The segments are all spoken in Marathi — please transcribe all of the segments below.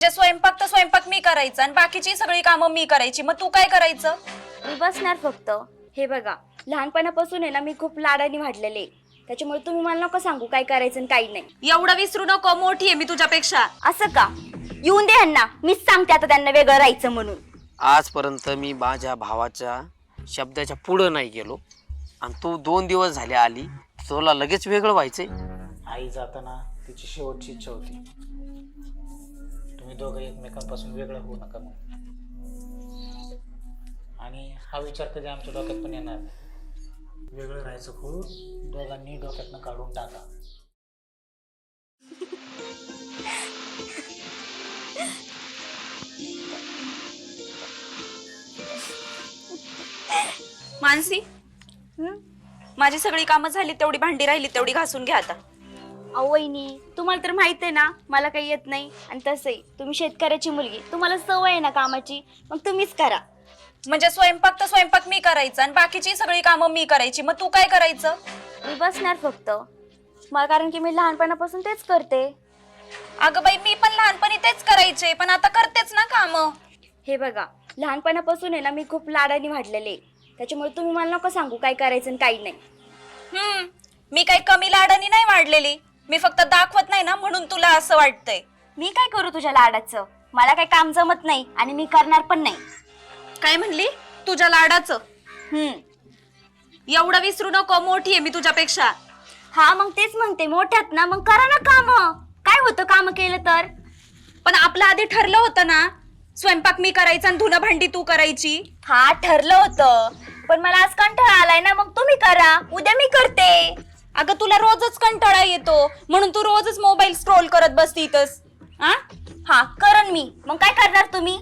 जे स्वयंपाक तर स्वयंपाक मी करायचा आणि बाकीची सगळी कामं मी करायची. मग तू काय करायचं? मी बसणार फक्त. हे बघा लहानपणापासून आहे ना मी खूप लाडाने वाढलेले त्याच्यामुळे तुम्ही मला नको सांगू काय करायचं आणि काही नाही. एवढं विसरू नको मोठी आहे मी तुझ्यापेक्षा. असं का? येऊन दे यांना. मीच सांगते आता त्यांना वेगळं राहायचं म्हणून. आजपर्यंत मी माझ्या भावाच्या शब्दाच्या पुढं नाही गेलो. आणि तू दोन दिवस झाले आली. तुला लगेच वेगळं व्हायचंय. आई जाताना तिची शेवटची इच्छा होती. दोघं एकमेकांपासून वेगळं होऊ नका मग आणि हा विचार कधी आमच्या डोक्यात पण येणार. वेगळं राहायचं खूप दोघांनी डोक्यातनं काढून टाका मानसी हं? माझी सगळी कामं झाली तेवढी भांडी राहिली तेवढी घासून घ्या आता अहो वहिनी तुम्हाला तर माहीत आहे ना मला काही येत नाही. आणि तसंही तुम्ही शेतकऱ्याची मुलगी तुम्हाला सवय आहे ना कामाची मग तुम्हीच करा. म्हणजे स्वयंपाक तर स्वयंपाक मी करायचा आणि बाकीची सगळी कामं मी करायची. मग तू काय करायचं? मी बसणार फक्त. मला कारण की मी लहानपणापासून तेच करते. अगं बाई मी पण लहानपणी तेच करायचे पण आता करतेच ना कामं. हे बघा लहानपणापासून आहे ना मी खूप लाडाने वाढलेले त्याच्यामुळे तुम्ही मला नको सांगू काय करायचं आणि काही नाही. हम्म मी काही कमी लाडानी नाही वाढलेली. मी फक्त दाखवत नाही ना म्हणून तुला असं वाटतंय. मी काय करू तुझ्या लाडाचं? मला काही काम जमत नाही आणि मी करणार पण नाही. काय म्हणली? तुझ्या लाडाचं? हम्म. एवढं विसरू नको मोठी आहे मी तुझ्यापेक्षा. हा मग तेच म्हणते मोठ्यात ना मग करा ना काम. काय होतं काम केलं तर? पण आपलं आधी ठरलं होतं ना स्वयंपाक मी करायचा आणि धुणं भांडी तू करायची. हा ठरलं होतं. पण मला आज कंटाळा आलाय ना मग तुम्ही करा. उद्या मी करते. अगं तुला रोजच कंटाळा येतो. म्हणून तू रोजच मोबाईल स्क्रोल करत बसती इथंच. हा हा करन मी. मग काय करणार तुम्ही?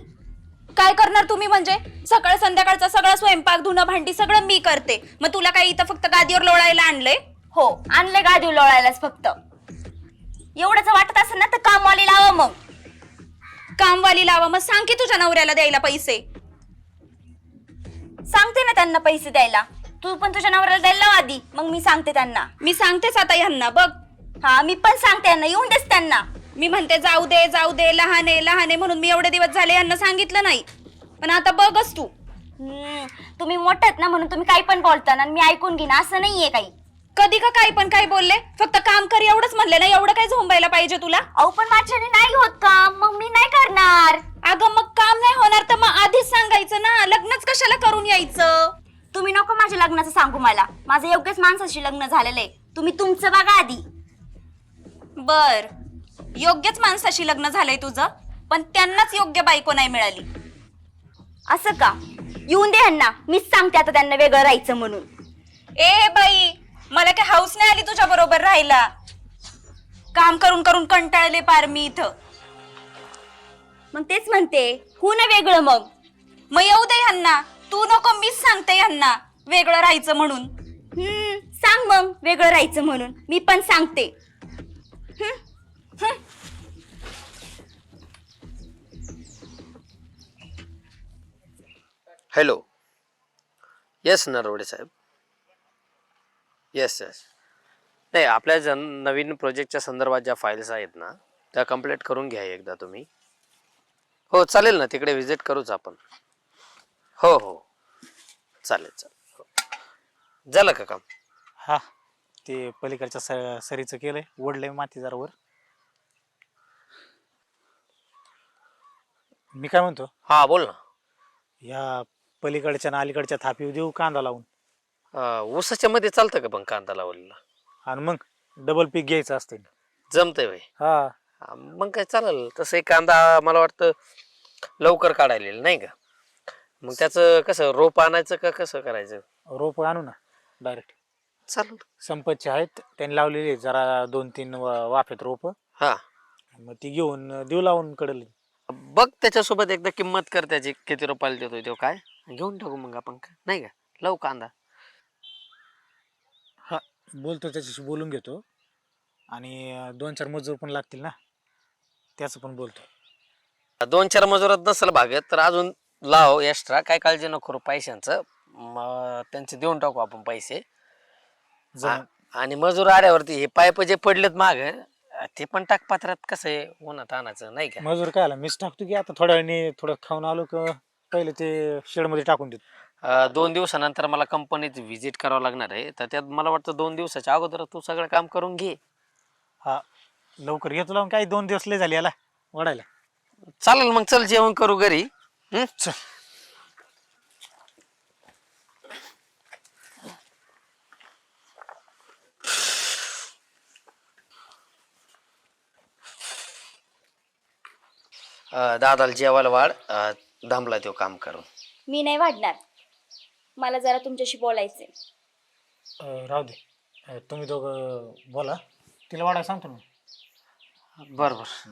काय करणार तुम्ही म्हणजे? सकाळ संध्याकाळचा सगळा स्वयंपाक धुणं भांडी सगळं मी करते. मग तुला काय इथं फक्त गादीवर लोळायला आणलंय? हो आणलंय गादीवर लोळायलाच फक्त. एवढंच वाटत असेल ना तर कामवाली लावा मग. कामवाली लावा. मग सांग की तुझ्या नवऱ्याला द्यायला पैसे. सांगते ना त्यांना पैसे द्यायला. तू पण तुझ्या नवऱ्याला द्यायला लाव आधी. मग मी सांगते त्यांना. मी सांगतेच आता ह्यांना बघ. हा मी पण सांगते यांना. येऊन देस त्यांना. मी म्हणते जाऊ दे जाऊ दे लहान आहे लहान आहे म्हणून मी एवढे दिवस झाले यांना सांगितलं नाही. पण आता बघच तू. हम्म, तुम्ही मोठ्यात ना म्हणून तुम्ही काही पण बोलता ना आणि मी ऐकून घेईन. असं नाहीये काही. कधी का काय पण काय बोलले? फक्त काम कर एवढंच म्हणले ना एवढं काय झोंबायला पाहिजे तुला? अहो पण माझ्याने नाही होत का मग मी नाही करणार. अगं मग काम नाही होणार तर मग आधीच सांगायचं ना. लग्नच कशाला करून यायचं? तुम्ही नको माझ्या लग्नाचं सांगू मला. माझं योग्यच माणसाशी लग्न झालेलं आहे. तुम्ही तुमचं बघा आधी. बर. योग्यच माणसाशी लग्न झालंय तुझं पण त्यांनाच योग्य बायको नाही मिळाली. असं का? येऊन दे यांना. मीच सांगते आता त्यांना वेगळं राहायचं म्हणून. ए बाई मला काय हाऊस नाही आली तुझ्या बरोबर राहायला. काम करून करून कंटाळले पार मी इथं. मग तेच म्हणते. हो ना वेगळं मग. मग येऊ दे ह्यांना तू नको मीच सांगते ह्यांना वेगळं राहायचं म्हणून. हम्म सांग मग वेगळं राहायचं म्हणून. मी पण सांगते. Hmm, hmm. Hello yes Narwade साहेब. येस येस नाही आपल्या जन नवीन प्रोजेक्टच्या संदर्भात ज्या फाईल्स आहेत ना त्या कंप्लीट करून घ्या एकदा तुम्ही. हो चालेल ना तिकडे व्हिजिट करूच आपण. हो हो. चालेल चालेल. हो. झालं का काम? हा. ते पलीकडच्या स सरीचं केलंय ओढलंय माती जरा वर मी काय म्हणतो? हा बोल ना. या पलीकडच्या आणि अलीकडच्या थापीव देऊ कांदा लावून? अं, ऊसाच्या मध्ये चालतं का पण कांदा लावलेला? आणि मग डबल पीक घ्यायचं असते जमतंय भाई हा. हा, मग काय चालेल. तसं एक कांदा मला वाटतं लवकर काढायला नाही का? मग त्याचं कसं रोप आणायचं का कसं करायचं? रोप आणू ना डायरेक्ट चालेल. संपतचे आहेत त्यांनी लावलेले आहेत जरा दोन तीन वा- वाफेत रोप. हा. मग ती घेऊन देऊ लावून कडल. बघ त्याच्यासोबत एकदा किंमत कर त्याची किती रुपयाला देतोय तो काय. घेऊन टाकू मग आपण काय नाही का? लव कांदा. हा बोलतो त्याच्याशी बोलून घेतो. आणि अं, दोन चार मजूर पण लागतील ना त्याचं पण बोलतो. दोन चार मजुरात नसेल भागत तर अजून लाव एक्स्ट्रा काय काळजी नको करू पैशांचं. मग त्यांचे देऊन टाकू आपण पैसे. आ- आणि मजूर आल्यावरती हे पाईप जे पडलेत माग ते पण टाक पात्रात कसं आहे उन्हात आणायचं नाही का? मजूर काय आला? मीच टाकतो की आता थोड्या वेळाने थोडं खाऊन आलो का पहिले ते शेडमध्ये टाकून देतो. अं, दोन दिवसानंतर मला कंपनीत व्हिजिट करावं लागणार आहे. तर त्यात मला वाटतं दोन दिवसाच्या अगोदर तू सगळं काम करून घे. हा. लवकर येतो लावून. काही दोन दिवस लय झाले याला वाढायला. चालेल मग चल जेवण करू घरी. हं? चल. अं, दादाला जेवायला वाढ. अं, दमला तो काम करून. मी नाही वाढणार. मला जरा तुमच्याशी बोलायचंय. अं, राहू दे. अं, तुम्ही दोघं बोला. तिला वाढायला सांगतो मी. बर बर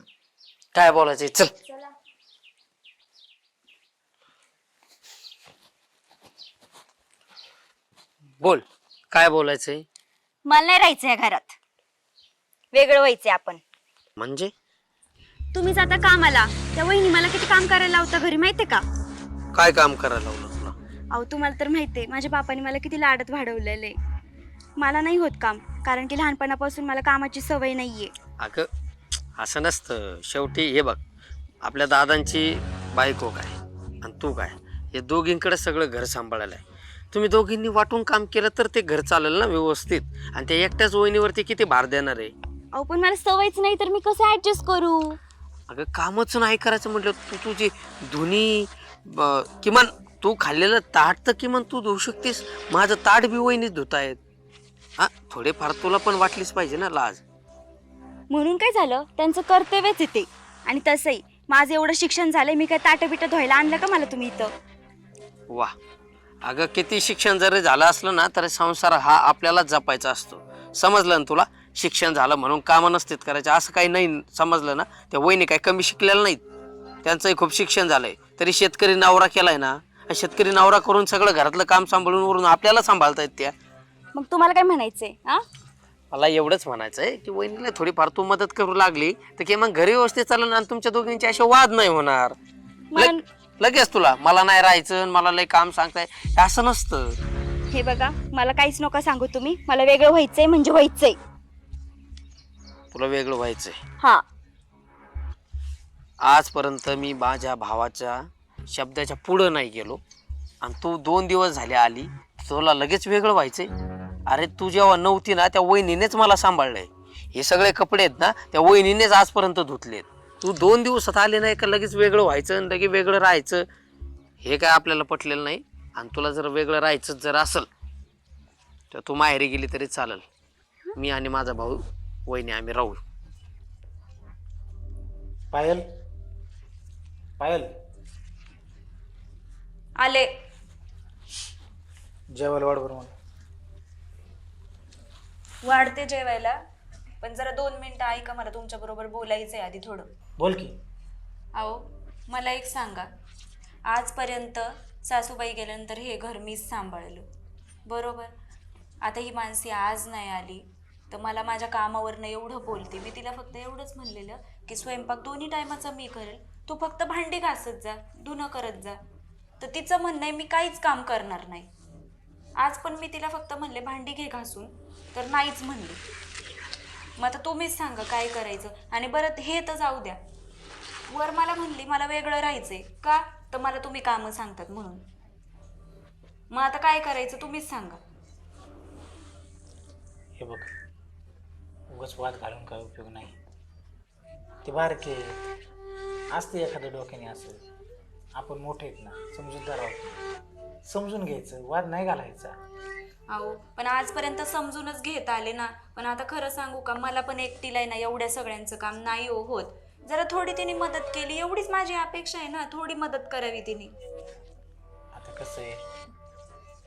काय बोलायचंय? चल. चला. बोल काय बोलायचंय? मला नाही राहायचं या घरात. वेगळं व्हायचंय आपण. म्हणजे? तुम्हीच आता कामाला. त्या वहिनी मला किती काम करायला लावता घरी माहितीये का? काय काम करायला लावलं तुला? अहो तुम्हाला तर माहितीये माझ्या बापाने मला किती लाडत वाढवलेलं आहे मला नाही होत काम कारण की लहानपणापासून मला कामाची सवय नाहीये. अगं असं नसतं. शेवटी हे बघ आपल्या दादांची बायको काय आणि तू काय हे दोघींकडे सगळं घर सांभाळायला आहे तुम्ही दोघींनी वाटून काम केलं तर ते घर चालेल ना व्यवस्थित. आणि त्या एकट्याच वहिनीवरती किती भार देणार आहे? अहो पण मला सवयच नाही तर मी कसं ऍडजस्ट करू? अगं कामच नाही करायचं म्हटलं. तू तुझी धुनी ब- किमान तू खाल्लेलं ताट तर किमान तू धुवू शकतेस. माझं ताट बी वहिनीच धुतायत. हा थोडेफार तुला पण वाटलीच पाहिजे ना लाज. म्हणून काय झालं? त्यांचं कर्तव्यच येते आणि तसंही माझं एवढं शिक्षण झालंय मी काय ताटं बिटं धुवायला आणलं का मला तुम्ही इथं? वा अगं किती शिक्षण जरी झालं असलं ना तरी संसार हा आपल्याला जपायचा असतो. समजलं ना तुला? शिक्षण झालं म्हणून कामं नसतात करायचे. असं काही नाही समजलं ना? त्या वहिनी काही कमी शिकलेल्या नाहीत. त्यांचंही खूप शिक्षण झालंय. तरी शेतकरी नवरा केलाय ना? शेतकरी नवरा करून सगळं घरातलं काम सांभाळून वरून आपल्याला सांभाळतायत त्या. मग तुम्हाला काय म्हणायचंय हा? मला एवढंच म्हणायचं आहे की वहिनीला थोडीफार तू मदत करू लागली तर की मग घरी व्यवस्थित चाललं आणि तुमच्या दोघींचे असे वाद नाही होणार. लगेच तुला. मला नाही राहायचं आणि मला लय काम सांगताय. हे असं नसतं. हे बघा मला काहीच नका सांगू तुम्ही. मला वेगळं व्हायचंय म्हणजे व्हायचंय. तुला वेगळं व्हायचंय. हा. आजपर्यंत मी माझ्या भावाच्या शब्दाच्या पुढं नाही गेलो. आणि तू दोन दिवस झाले आली. तुला लगेच वेगळं व्हायचंय. अरे तू जेव्हा नव्हती ना त्या वहिनीनेच मला सांभाळलंय. हे सगळे कपडे आहेत ना त्या वहिनीनेच आजपर्यंत धुतलेत. तू दोन दिवसात आले नाही का लगेच वेगळं व्हायचं आणि लगेच वेगळं राहायचं? हे काय आपल्याला पटलेलं नाही. आणि तुला जर वेगळं राहायचं जर असेल तर तू माहेरी गेली तरी चालेल. मी आणि माझा भाऊ वहिनी आम्ही राहू. पायल? पायल? आले. जेवायला वाढ बरं मला. वाढते जेवायला पण जरा दोन मिनिटं ऐका मला तुमच्या बरोबर बोलायचंय आधी थोडं. बोल की. अहो मला एक सांगा. आजपर्यंत सासूबाई गेल्यानंतर हे घर मीच सांभाळलं. बरोबर? आता ही माणसी आज नाही आली तर मला माझ्या कामावरनं एवढं बोलते. मी तिला फक्त एवढंच म्हणलेलं की स्वयंपाक दोन्ही टायमाचा मी करेल. तू फक्त भांडी घासत जा धुणं करत जा. तर तिचं म्हणणं आहे मी काहीच काम करणार नाही. आज पण मी तिला फक्त म्हणले भांडी घे घासून. तर नाहीच म्हणली. मग आता तुम्हीच सांगा काय करायचं. आणि बरं हे तर जाऊ द्या. वर मला म्हणली मला वेगळं राहायचंय. का? तर मला तुम्ही कामं सांगतात म्हणून. मग आता काय करायचं तुम्हीच सांगा. हे बघ उगाच वाद घालून काय उपयोग नाही. ते बारके असते एखाद्या डोक्याने असं. आपण मोठे आहेत ना समजूतदार आहोत. समजून घ्यायचं वाद नाही घालायचा. अहो पण आजपर्यंत समजूनच घेत आले ना. पण आता खरं सांगू का मला पण एकटीला आहे ना एवढ्या सगळ्यांचं काम नाही हो होत. जरा थोडी तिने मदत केली एवढीच माझी अपेक्षा आहे ना थोडी मदत करावी तिने. आता कसं आहे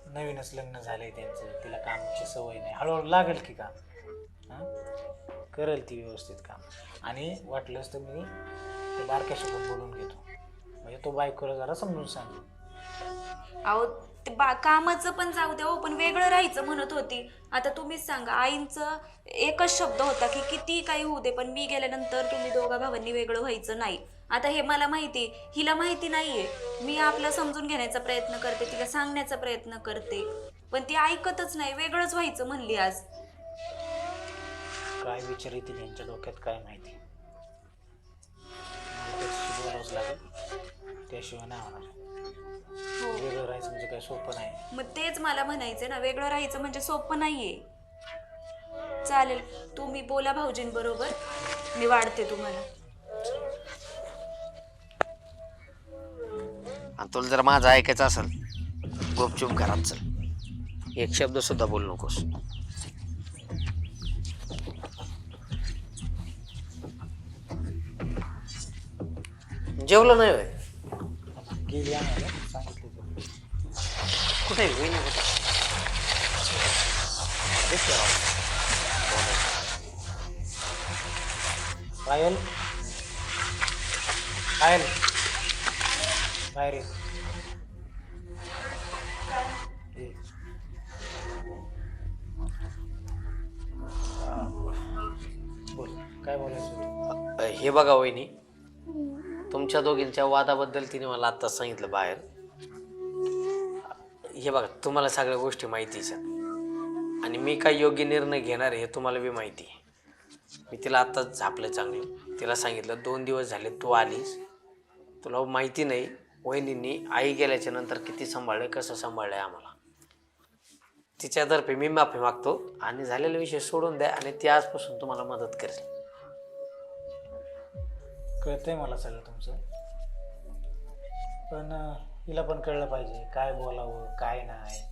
नवीनच लग्न झालंय त्यांचं तिला कामाची सवय नाही. हळूहळू लागेल की काम. हां? करेल ती व्यवस्थित काम. आणि वाटलंच तर मी बारक्यासोबत बोलून घेतो. म्हणजे तो बायकोला जरा समजून सांगेल अहो ते बा कामाचं पण जाऊ द्या हो पण वेगळं राहायचं म्हणत होती. आता तुम्हीच सांगा आईंचं एकच शब्द होता की किती काही होऊ दे पण मी गेल्यानंतर तुम्ही दोघा भावांनी वेगळं व्हायचं नाही. आता हे मला माहिती हिला माहिती नाहीये. मी आपलं समजून घेण्याचा प्रयत्न करते तिला सांगण्याचा प्रयत्न करते. पण ती ऐकतच नाही वेगळंच व्हायचं म्हणली आज. काय विचार येतील यांच्या डोक्यात काय माहिती? मला त्याच्याशी बोलावंच लागेल. त्याशिवाय नाही होणार. हो वेगळं राहायचं म्हणजे काय सोपं नाही. मग तेच मला म्हणायचं ना वेगळं राहायचं म्हणजे सोपं नाहीये. चालेल तुम्ही बोला भाऊजींबरोबर. मी वाढते तुम्हाला. आणि तुला जर माझं ऐकायचं असेल गुपचूप घरात चल. एक शब्द सुद्धा बोलू नकोस. जेवलं नाही होय? गेली ते. कुठे आहे? वहिनी कुठे? तेच की राव. पायल पायल बाहेर बोल काय बोलायचं हे बघा वहिनी तुमच्या दोघींच्या वादाबद्दल तिने मला आत्ताच सांगितलं बाहेर. हे बघा तुम्हाला सगळ्या गोष्टी माहितीच आहेत आणि मी काय योग्य निर्णय घेणार आहे हे तुम्हाला बी माहिती आहे. मी तिला आत्ताच झापलं चांगलं. तिला सांगितलं दोन दिवस झाले तू आलीस. तुला माहिती नाही वहिनींनी आई गेल्याच्यानंतर किती सांभाळलं कसं सांभाळलं आहे आम्हाला. तिच्यातर्फे मी माफी मागतो आणि झालेला विषय सोडून द्या आणि ती आजपासून तुम्हाला मदत करेल. कळतंय मला सगळं तुमचं. पण तिला हिला पण कळलं पाहिजे काय बोलावं काय नाही.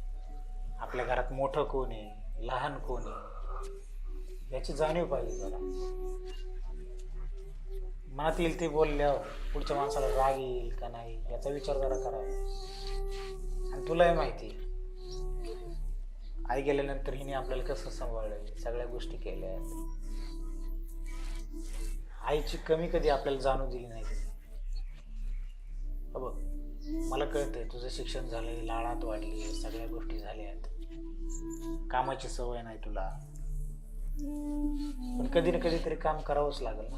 आपल्या घरात मोठं कोण आहे लहान कोण आहे याची जाणीव पाहिजे जरा. मनात येईल ते बोलल्यावर पुढच्या माणसाला राग येईल का नाही याचा विचार जरा करावा. आणि तुलाही माहिती आहे. आई गेल्यानंतर हिने आपल्याला कसं सांभाळलं सगळ्या गोष्टी केल्या. आईची कमी कधी आपल्याला जाणू दिली नाही. हो बघ. मला कळतंय तुझं शिक्षण झालंय लाडात वाढली सगळ्या गोष्टी झाल्या आहेत कामाची सवय नाही तुला. पण कधी ना कधीतरी काम करावंच लागेल ना.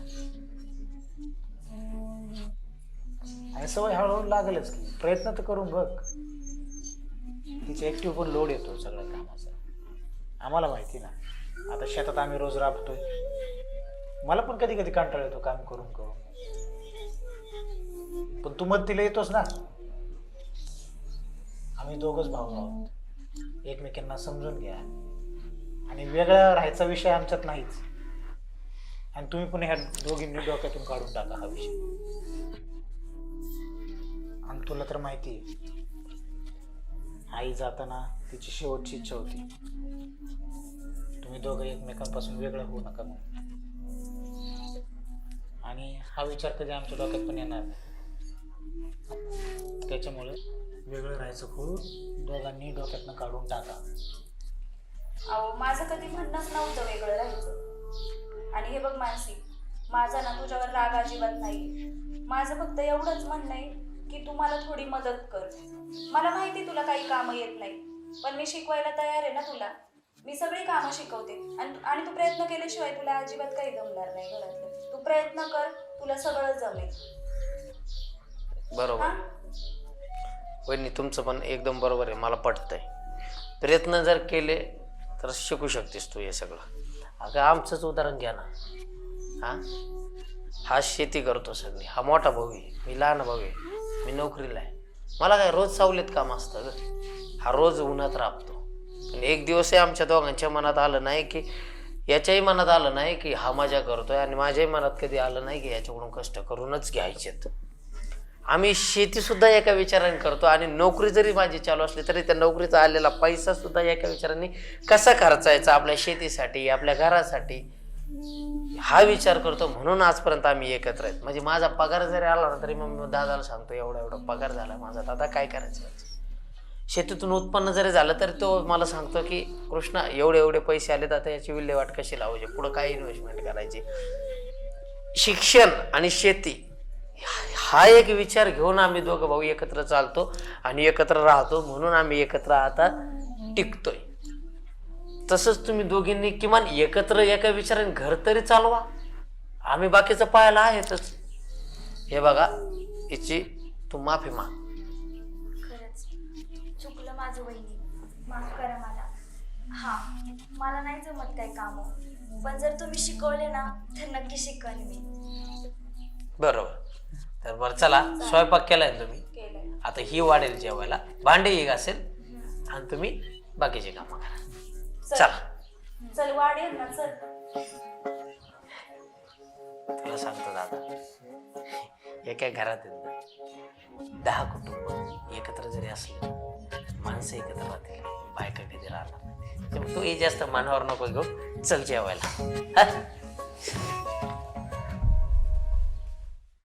आणि सवय हळूहळू लागेलच की. प्रयत्न तर करून बघ. तिचे ऍक्टिव्ह पण लोड येतो सगळ्या कामाचा. आम्हाला माहिती ना. आता शेतात आम्ही रोज राबतोय. मला पण कधी कधी कंटाळा येतो काम करून करून. पण तू मत तिला येतोस ना. आम्ही दोघंच भाऊ आहोत. एकमेकांना समजून घ्या. आणि वेगळा राहायचा विषय आमच्यात नाहीच. आणि तुम्ही पण ह्या दोघींनी डोक्यातून काढून टाका हा विषय. आणि तुला तर माहिती आहे आई जाताना तिची शेवटची इच्छा होती. तुम्ही दोघं एकमेकांपासून वेगळं होऊ नका म्हणून. आणि हा विचार कधी आमच्या डोक्यात पण येणार नाही. त्याच्यामुळे वेगळं राहायचं खूप. दोघांनी डोक्यातनं काढून टाका. अहो माझं कधी म्हणणंच नव्हतं वेगळं राहायचं. आणि हे बघ मानसी माझा ना तुझ्यावर राग अजिबात नाही माझं फक्त एवढंच म्हणणं आहे की तू मला थोडी मदत कर. मला माहिती तुला काही कामं येत नाही पण मी शिकवायला तयार आहे ना तुला. मी सगळी कामं शिकवते. आणि आणि तू प्रयत्न केल्याशिवाय तुला अजिबात काही जमणार नाही घरातलं. तू प्रयत्न कर तुला सगळं जमेल. बरोबर. हा? वहिनी तुमचं पण एकदम बरोबर आहे मला पटतंय. प्रयत्न जर केले तर शिकू शकतेस तू हे सगळं. अगं आमचंच उदाहरण घ्या ना. हां? हा शेती करतो सगळी. हा मोठा भाऊ आहे. मी लहान भाऊ आहे. मी नोकरीला आहे. मला काय रोज सावलीत काम असतं गं. हा रोज उन्हात राबतो. पण एक दिवसही आमच्या दोघांच्या मनात आलं नाही की याच्याही मनात आलं नाही की हा मजा करतोय आणि माझ्याही मनात कधी आलं नाही की याच्याकडून कष्ट करूनच घ्यायचेत. आम्ही शेतीसुद्धा एका विचाराने करतो आणि नोकरी जरी माझी चालू असली तरी त्या नोकरीचा आलेला पैसासुद्धा एका विचाराने कसा खर्चायचा आपल्या शेतीसाठी आपल्या घरासाठी? हा विचार करतो. म्हणून आजपर्यंत आम्ही एकत्र आहेत. म्हणजे माझा पगार जरी आला ना तरी मग मी दादाला सांगतो एवढा एवढा पगार झाला माझा. दादा काय करायचं? शेतीतून उत्पन्न जरी झालं तरी तो मला सांगतो की कृष्णा एवढे एवढे पैसे आले तर आता याची विल्हेवाट कशी लावायची? पुढं काय इन्व्हेस्टमेंट करायची? शिक्षण आणि शेती हा एक विचार घेऊन आम्ही दोघं भाऊ एकत्र चालतो आणि एकत्र राहतो म्हणून आम्ही एकत्र आता टिकतोय. तसंच तुम्ही दोघींनी किमान एकत्र एका विचाराने घर तरी चालवा. आम्ही बाकीचं पाहायला आहेतच. हे बघा हिची तू माफी माग. खरंच. चुकलं माझं वहिनी. माफ करा मला. हा मला नाही जमत काय काम. पण जर तुम्ही शिकवले ना तर नक्की शिकन मी. बरोबर. तर बरं चला स्वयंपाक केलाय ना तुम्ही? केलंय. आता ही वाढेल जेवायला. भांडे एक असेल आणि तुम्ही बाकीचे कामं करा. चला. चल. वाढेल ना चल. तुला सांगतो दादा एका घरात आहेत ना दहा कुटुंब एकत्र जरी असले माणसं एकत्र राहतील बायका कधी राहणार नाही. त्यामुळे तू हे जास्त मनावर नको घेऊ चल जेवायला. हा?